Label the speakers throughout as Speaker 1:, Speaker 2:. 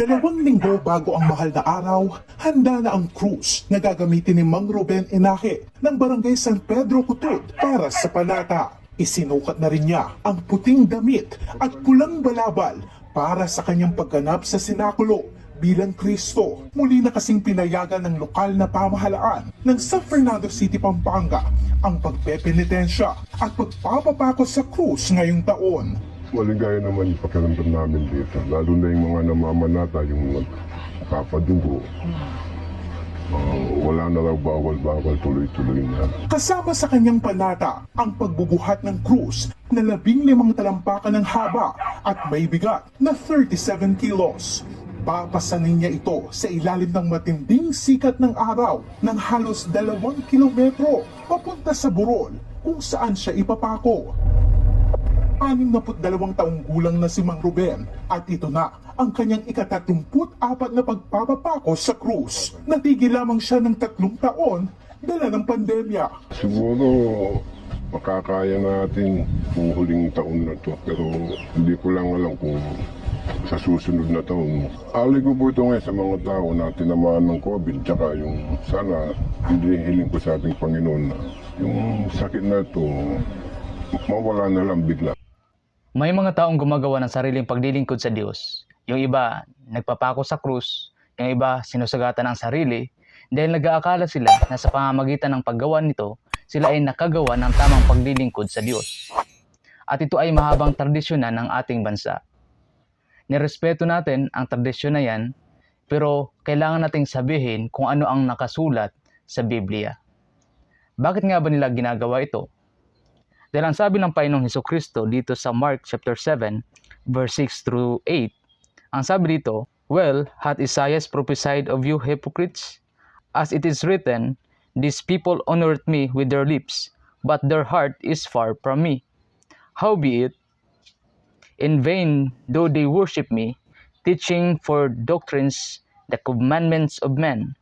Speaker 1: Dalawang linggo bago ang mahal na araw, handa na ang cruise na gagamitin ni Mang Ruben Enaje ng Barangay San Pedro Kutut para sa panata. Isinukat na rin niya ang puting damit at pulang balabal para sa kanyang pagganap sa sinakulo bilang Kristo. Muli na kasing pinayagan ng lokal na pamahalaan ng San Fernando City, Pampanga ang pagpepenitensya at pagpapapako sa krus ngayong taon.
Speaker 2: Maligaya naman yung namin dito. Lalo na yung mga namamanata, yung nagpapadugo. Ah, wala na raw bawal-bawal tuloy-tuloy na.
Speaker 1: Kasama sa kanyang panata ang pagbubuhat ng krus na labing limang talampakan ng haba at may bigat na 37 kilos. Papasanin niya ito sa ilalim ng matinding sikat ng araw ng halos dalawang kilometro papunta sa Burol kung saan siya ipapako. 62 taong gulang na si Mang Ruben at ito na ang kanyang ikatatlongput apat na pagpapapako sa krus. Natigil lamang siya ng tatlong taon dala ng pandemya.
Speaker 2: Siguro makakaya natin kung huling taon na to. Pero hindi ko lang alam kung sa susunod na taon. Ali ko po ito ngayon sa mga tao na tinamaan ng COVID. Tsaka yung sana hindi hiling ko sa ating Panginoon na yung sakit na to mawala na lang bigla.
Speaker 3: May mga taong gumagawa ng sariling paglilingkod sa Diyos. Yung iba, nagpapako sa krus. Yung iba, sinusagatan ang sarili dahil nag-aakala sila na sa pamamagitan ng paggawa nito, sila ay nakagawa ng tamang paglilingkod sa Diyos. At ito ay mahabang tradisyon na ng ating bansa. Nirespeto natin ang tradisyon na yan, pero kailangan nating sabihin kung ano ang nakasulat sa Biblia. Bakit nga ba nila ginagawa ito? Dahil ang sabi ng Panginoong Heso Kristo dito sa Mark chapter 7, verse 6 through 8, ang sabi dito, Well, hath Isaiah prophesied of you hypocrites? As it is written, These people honored me with their lips, but their heart is far from me. Howbeit, in vain though they worship me, teaching for doctrines the commandments of men.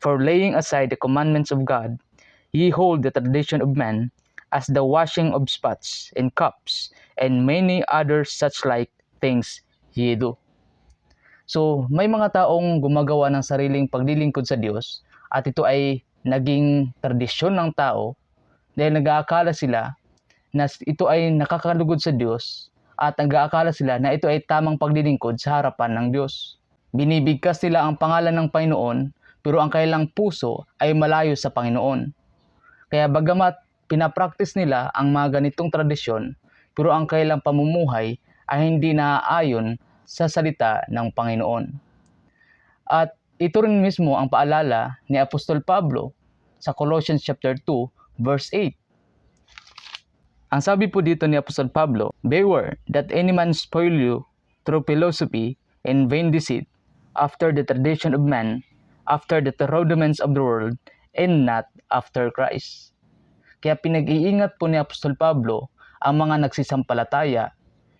Speaker 3: For laying aside the commandments of God, ye hold the tradition of men as the washing of spots and cups, and many other such like things ye do. So, may mga taong gumagawa ng sariling paglilingkod sa Diyos at ito ay naging tradisyon ng tao dahil nag-aakala sila na ito ay nakakalugod sa Diyos at nag-aakala sila na ito ay tamang paglilingkod sa harapan ng Diyos. Binibigkas nila ang pangalan ng Panginoon pero ang kailang puso ay malayo sa Panginoon. Kaya bagamat pinapractice nila ang mga ganitong tradisyon pero ang kailang pamumuhay ay hindi naaayon sa salita ng Panginoon. At ito rin mismo ang paalala ni Apostol Pablo sa Colossians chapter 2 verse 8. Ang sabi po dito ni Apostol Pablo, Beware that any man spoil you through philosophy and vain deceit, after the tradition of man, after the rudiments of the world, and not after Christ. Kaya pinag-iingat po ni Apostol Pablo ang mga nagsisampalataya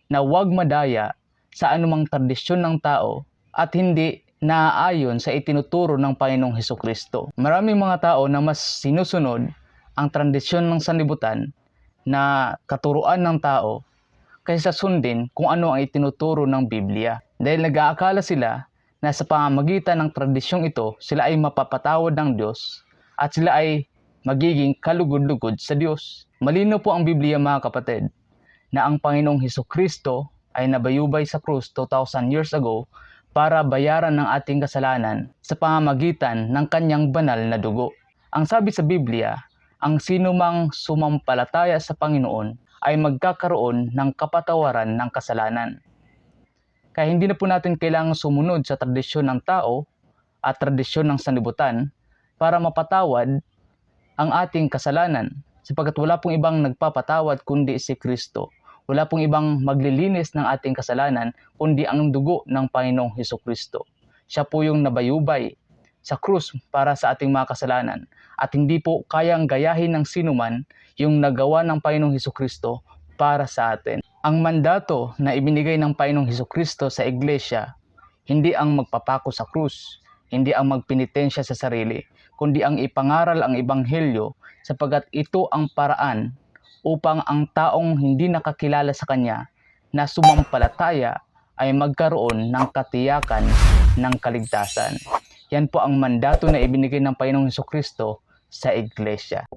Speaker 3: na huwag madaya sa anumang tradisyon ng tao at hindi naaayon sa itinuturo ng Panginoong Heso Kristo. Maraming mga tao na mas sinusunod ang tradisyon ng sanlibutan na katuruan ng tao kaysa sundin kung ano ang itinuturo ng Biblia. Dahil nag-aakala sila na sa pamamagitan ng tradisyong ito, sila ay mapapatawad ng Diyos at sila ay magiging kalugod-lugod sa Diyos. Malino po ang Biblia mga kapatid na ang Panginoong Heso Kristo ay nabayubay sa krus 2,000 years ago para bayaran ng ating kasalanan sa pamamagitan ng kanyang banal na dugo. Ang sabi sa Biblia, ang sinumang sumampalataya sa Panginoon ay magkakaroon ng kapatawaran ng kasalanan. Kaya hindi na po natin kailangang sumunod sa tradisyon ng tao at tradisyon ng sanlibutan para mapatawad ang ating kasalanan sapagkat wala pong ibang nagpapatawad kundi si Kristo. Wala pong ibang maglilinis ng ating kasalanan kundi ang dugo ng Panginoong Heso Kristo. Siya po yung nabayubay sa krus para sa ating mga kasalanan at hindi po kayang gayahin ng sinuman yung nagawa ng Panginoong Heso Kristo para sa atin. Ang mandato na ibinigay ng Panginoong Heso Kristo sa iglesia, hindi ang magpapako sa krus, hindi ang magpinitensya sa sarili, kundi ang ipangaral ang ebanghelyo sapagat ito ang paraan upang ang taong hindi nakakilala sa Kanya na sumampalataya ay magkaroon ng katiyakan ng kaligtasan. Yan po ang mandato na ibinigay ng Panginoong Heso Kristo sa iglesia.